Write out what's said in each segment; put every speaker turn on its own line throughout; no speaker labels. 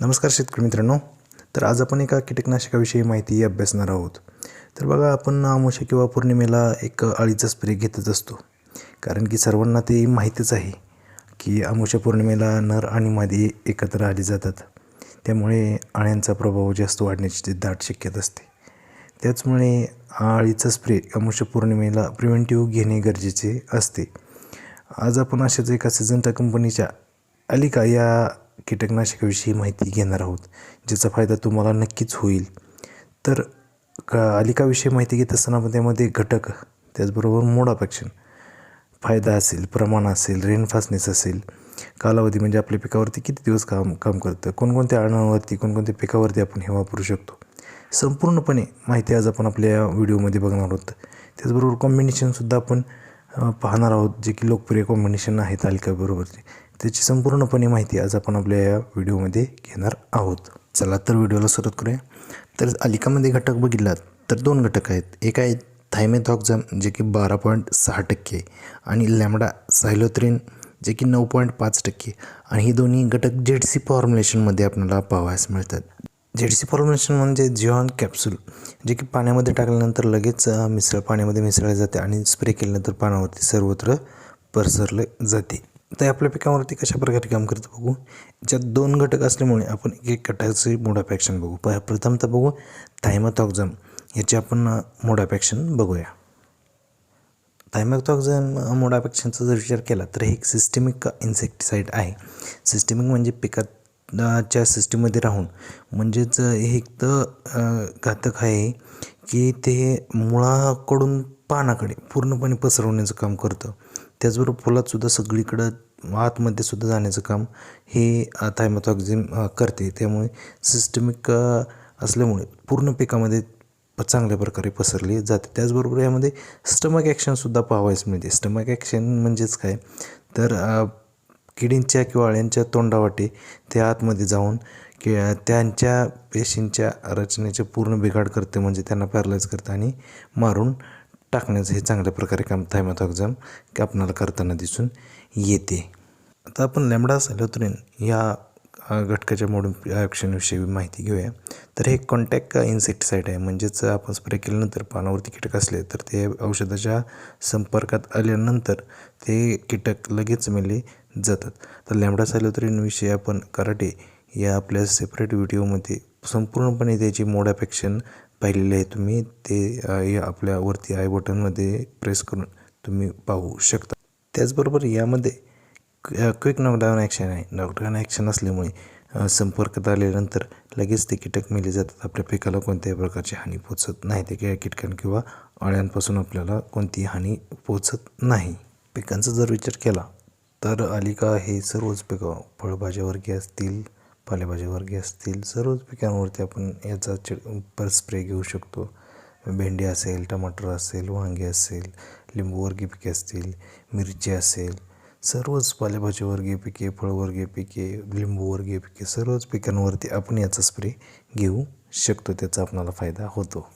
नमस्कार शेतकरी मित्रांनो. तर आज आपण एका कीटकनाशकाविषयी माहिती अभ्यासणार आहोत. तर बघा आपण अमावस्या किंवा पौर्णिमेला एक अळीचा स्प्रे घेतच असतो. कारण की सर्वांना ते माहीतच आहे की अमावस्या पौर्णिमेला नर आणि मादी एकत्र आली जातात. त्यामुळे अळ्यांचा प्रभाव जास्त वाढण्याची दाट शक्यता असते. त्याचमुळे अळीचा स्प्रे अमावस्या पौर्णिमेला प्रिव्हेंटिव्ह घेणे गरजेचे असते. आज आपण अशाच एका सिजंटा कंपनीच्या अलिका या कीटकनाशकाविषयी माहिती घेणार आहोत ज्याचा फायदा तुम्हाला नक्कीच होईल. तर क अलिकाविषयी माहिती घेत असताना त्यामध्ये घटक त्याचबरोबर मोडापेक्षण फायदा असेल प्रमाण असेल रेनफास्टनेस असेल कालावधी म्हणजे आपल्या पिकावरती किती दिवस काम काम करतं कोणकोणत्या अळणावरती कोणकोणत्या पिकावरती आपण हे वापरू शकतो संपूर्णपणे माहिती आज आपण आपल्या व्हिडिओमध्ये बघणार आहोत. त्याचबरोबर कॉम्बिनेशनसुद्धा आपण पाहणार आहोत जे की लोकप्रिय कॉम्बिनेशन आहेत तालिकाबरोबरचे त्याची संपूर्णपणे माहिती आज आपण आपल्या या व्हिडिओमध्ये घेणार आहोत. चला तर व्हिडिओला सुरुवात करूया. तर अलिकामध्ये घटक बघितलात तर दोन घटक आहेत. एक आहे थायमेथॉक्झम जे की बारा पॉईंट सहा टक्के आणि लॅमडा सायलोथ्रिन जे की नऊ पॉईंट पाच टक्के. आणि ही दोन्ही घटक जेड सी फॉर्म्युलेशनमध्ये आपल्याला पाहावयास मिळतात. जेड सी म्हणजे जिऑन कॅप्सूल जे की पाण्यामध्ये टाकल्यानंतर लगेच मिसळ पाण्यामध्ये मिसळले जाते आणि स्प्रे केल्यानंतर पानावरती सर्वत्र पसरले जाते. तर आपल्या पिकावरती कशा प्रकारे काम करतं बघू? ज्यात दोन घटक असल्यामुळे आपण एक एक घटकाचे मोडापॅक्शन बघू. प प्रथमतः बघू थायमाथॉक्झम याचे आपण मोडापॅक्शन बघूया. थायमॅथॉक्झम मोडापॅक्शनचा जर विचार केला तर हे एक सिस्टेमिक इन्सेक्टिसाईड आहे. सिस्टेमिक म्हणजे पिकात च्या सिस्टीममध्ये राहून. म्हणजेच हे एक तर घातक आहे की ते मुळाकडून पानाकडे पूर्णपणे पसरवण्याचं काम करतं. त्याचबरोबर फुलातसुद्धा सगळीकडं आतमध्ये सुद्धा जाण्याचं काम हे थायमॅथॉक्झिम करते. त्यामुळे सिस्टमिक असल्यामुळे पूर्ण पिकामध्ये चांगल्या प्रकारे पसरली जाते. त्याचबरोबर यामध्ये स्टमक ॲक्शनसुद्धा पाहावयास मिळते. स्टमक ॲक्शन म्हणजेच काय? तर किडींच्या किंवा अळ्यांच्या तोंडावाटे ते आतमध्ये जाऊन कि त्यांच्या पेशींच्या रचनेचे पूर्ण बिघाड करते म्हणजे त्यांना पॅरलाइज करते आणि मारून टाकण्याचं हे चांगल्या प्रकारे काम थायमॅथॉक्झम आपणाला करताना दिसून येते. आता आपण लॅमडा सॅलोथ्रिन या घटकाच्या मोडून ॲक्शनविषयी माहिती घेऊया. तर हे कॉन्टॅक्ट इन्सेक्टिसाईड आहे म्हणजेच आपण स्प्रे केल्यानंतर पानावरती कीटक असले तर ते औषधाच्या संपर्कात आल्यानंतर ते कीटक लगेच मेले जातात. तर लॅमडा सॅलोतरींविषयी आपण कराटे या आपल्या सेपरेट व्हिडिओमध्ये संपूर्णपणे त्याची मोड पाहिलेले आहे. तुम्ही ते या आपल्यावरती आय बटनमध्ये प्रेस करून तुम्ही पाहू शकता. त्याचबरोबर यामध्ये क्विक नॉकडाऊन ॲक्शन आहे. नॉकडाऊन ॲक्शन असल्यामुळे संपर्कात आल्यानंतर लगेच ते कीटक मेले जातात. आपल्या पिकाला कोणत्याही प्रकारची हानी पोचत नाही. ते किंवा कीटकां किंवा अळ्यांपासून आपल्याला कोणतीही हानी पोचत नाही. पिकांचा जर विचार केला तर अलिका हे सर्वच पिकं फळभाज्यावर्गीय असतील पालेभाज्यावर्गीय असतील सर्वच पिकांवरती आपण याचा चिड पर स्प्रे घेऊ शकतो. भेंडी असेल टमाटर असेल वांगे असेल लिंबूवर्गीय पिके असतील मिरची असेल सर्वच पालेभाजीवर्गीय पिके फळवर्गीय पिके लिंबूवर्गीय पिके सर्वच पिकांवरती आपण याचा स्प्रे घेऊ शकतो. त्याचा आपणाला फायदा होतो.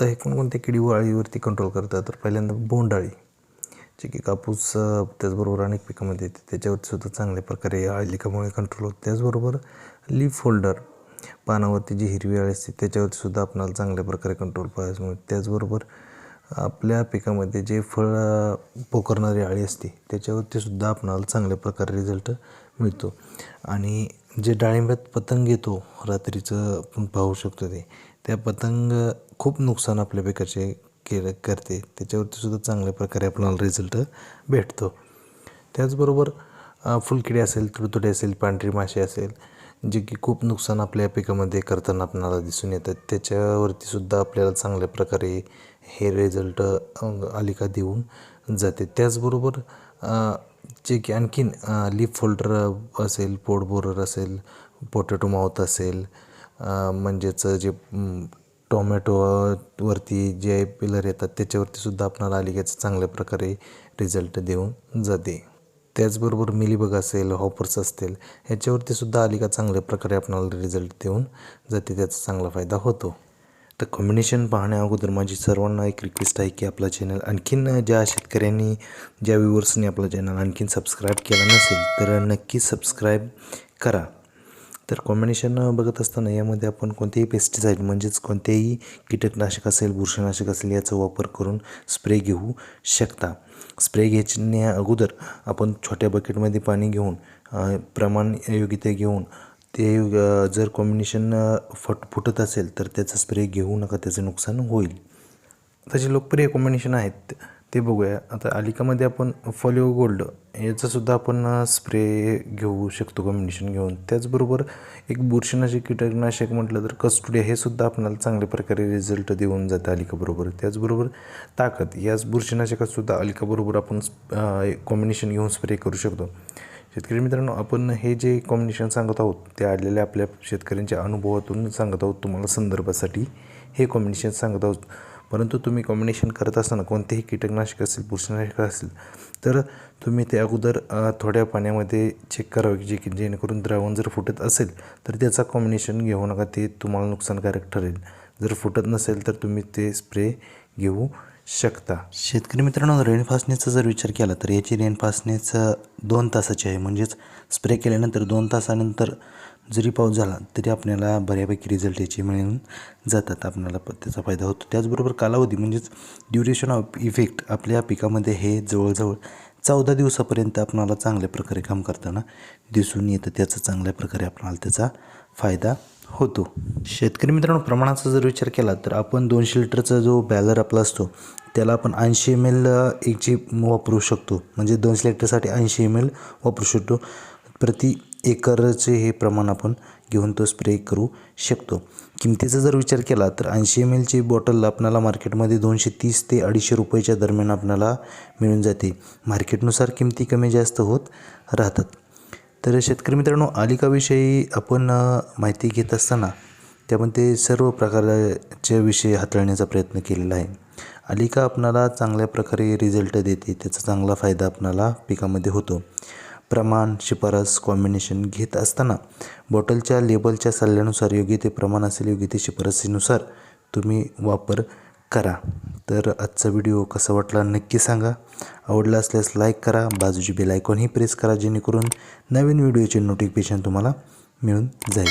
तर हे कोणकोणत्या किडी अळीवरती कंट्रोल करतात? तर पहिल्यांदा बोंडाळी जे की कापूस त्याचबरोबर अनेक पिकामध्ये येते. त्याच्यावरती सुद्धा चांगल्या प्रकारे आळलिकामुळे कंट्रोल होतो. त्याचबरोबर लीफ होल्डर पानावरती जी हिरवी अळी असते त्याच्यावरती सुद्धा आपणाला चांगल्या प्रकारे कंट्रोल पाहायला मिळतो. त्याचबरोबर आपल्या पिकामध्ये जे फळ पोखरणारी अळी असते त्याच्यावरती सुद्धा आपणाला चांगल्या प्रकारे रिझल्ट मिळतो. आणि जे डाळिंब्यात पतंग येतो रात्रीचं आपण पाहू शकतो ते त्या पतंग खूप नुकसान आपल्या पिकाचे केलं करते. त्याच्यावरती सुद्धा चांगल्या प्रकारे आपल्याला रिझल्ट भेटतो. त्याचबरोबर फुलकिडे फुलकिडी असेल तुडतुडे असेल पांढरी माशी असेल जे की खूप नुकसान आपल्या पिकामध्ये करताना आपल्याला दिसून येतात. त्याच्यावरती सुद्धा आपल्याला चांगल्या प्रकारे हे रिझल्ट आलिका देऊन जाते. त्याचबरोबर जे की आणखीन लीफ फोल्डर असेल पोट बोरर असेल पोटॅटो माउथ असेल म्हणजेच जे टोमॅटोवरती जे पिलर येतात त्याच्यावरती सुद्धा आपणाला अलिकेचं चांगल्या प्रकारे रिझल्ट देऊन जाते. त्याचबरोबर मिलीबग असेल हॉपर्स असतील ह्याच्यावरती सुद्धा अलिका चांगल्या प्रकारे आपणाला रिझल्ट देऊन जाते त्याचा चांगला फायदा होतो. तर कॉम्बिनेशन पाहण्या अगोदर माझी सर्वांना एक रिक्वेस्ट आहे की आपला चॅनल आणखीन ज्या शेतकऱ्यांनी ज्या व्ह्युअर्सनी आपलं चॅनल आणखीन सबस्क्राईब केला नसेल तर नक्की सबस्क्राईब करा. तर कॉम्बिनेशन बघत असताना यामध्ये आपण कोणतेही पेस्टिसाईड म्हणजेच कोणतेही कीटकनाशक असेल बुरशीनाशक असेल याचा वापर करून स्प्रे घेऊ शकता. स्प्रे घ्यायच्या अगोदर आपण छोट्या बकेटमध्ये पाणी घेऊन प्रमाण योग्य ते घेऊन ते जर कॉम्बिनेशन फट फुटत असेल तर त्याचा स्प्रे घेऊ नका त्याचं नुकसान होईल. तसे लोकप्रिय कॉम्बिनेशन आहेत. ते बघूया. आता अलिकामध्ये आपण फॉलिओ गोल्ड याचासुद्धा आपण स्प्रे घेऊ शकतो कॉम्बिनेशन घेऊन. त्याचबरोबर एक बुरशीनाशक कीटकनाशक म्हटलं तर कस्टुडिया हे सुद्धा आपल्याला चांगल्या प्रकारे रिझल्ट देऊन जातं अलिकाबरोबर त्याचबरोबर ताकद याच बुरशीनाशकातसुद्धा अलिकाबरोबर आपण कॉम्बिनेशन घेऊन स्प्रे करू शकतो. शेतकरी मित्रांनो आपण हे जे कॉम्बिनेशन सांगत आहोत ते आलेल्या आपल्या शेतकऱ्यांच्या अनुभवातून सांगत आहोत. तुम्हाला संदर्भासाठी हे कॉम्बिनेशन सांगत आहोत. परंतु तुम्ही कॉम्बिनेशन करत असताना कोणतेही कीटकनाशक असेल बुरशीनाशक असेल तर तुम्ही ते अगोदर थोड्या पाण्यामध्ये चेक करावे जे की जेणेकरून द्रावण जर फुटत असेल तर त्याचा कॉम्बिनेशन घेऊ नका. ते तुम्हाला नुकसानकारक ठरेल. जर फुटत नसेल तर तुम्ही ते स्प्रे घेऊ शकता. शेतकरी मित्रांनो रेणपासणीचा जर विचार केला तर याची रेन दोन तासाची आहे. म्हणजेच स्प्रे केल्यानंतर दोन तासानंतर जरी पाऊस झाला तरी आपल्याला बऱ्यापैकी रिझल्ट याचे मिळून जातात. आपल्याला प- त्याचा फायदा होतो. त्याचबरोबर कालावधी म्हणजेच ड्युरेशन ऑफ इफेक्ट आपल्या पिकामध्ये हे जवळजवळ चौदा दिवसापर्यंत आपणाला चांगल्या प्रकारे काम करताना दिसून येतं. त्याचा चांगल्या प्रकारे आपणाला त्याचा फायदा होतो. शेतकरी मित्रांनो प्रमाणाचा जर विचार केला तर आपण दोनशे लिटरचा जो बॅलर आपला असतो त्याला आपण ऐंशी एम एल एक जी वापरू शकतो. म्हणजे दोनशे लिटरसाठी ऐंशी एम एल वापरू शकतो. प्रति एकरचे हे प्रमाण आपण घेऊन तो स्प्रे करू शकतो. किमतीचा जर विचार केला तर ऐंशी एम एलची बॉटल आपल्याला मार्केटमध्ये दोनशे तीस ते अडीचशे रुपयाच्या दरम्यान आपल्याला मिळून जाते. मार्केटनुसार किमती कमी जास्त होत राहतात. तर शेतकरी मित्रांनो आलिकाविषयी आपण माहिती घेत असताना त्यामध्ये सर्व प्रकारच्या विषय हाताळण्याचा प्रयत्न केलेला आहे. आलिका आपणाला चांगल्या प्रकारे रिझल्ट देते त्याचा चांगला फायदा आपणाला पिकामध्ये होतो. प्रमाण शिफारस कॉम्बिनेशन घेत असताना बॉटलच्या लेबलच्या सल्ल्यानुसार योग्य ते प्रमाण असेल योग्य ते शिफारसीनुसार तुम्ही वापर करा. तर आजचा व्हिडिओ कसा वाटला नक्की सांगा. आवडला असल्यास लाईक करा. बाजूची बेल आयकॉनही प्रेस करा जेणेकरून नवीन व्हिडिओचे नोटिफिकेशन तुम्हाला मिळून जाईल.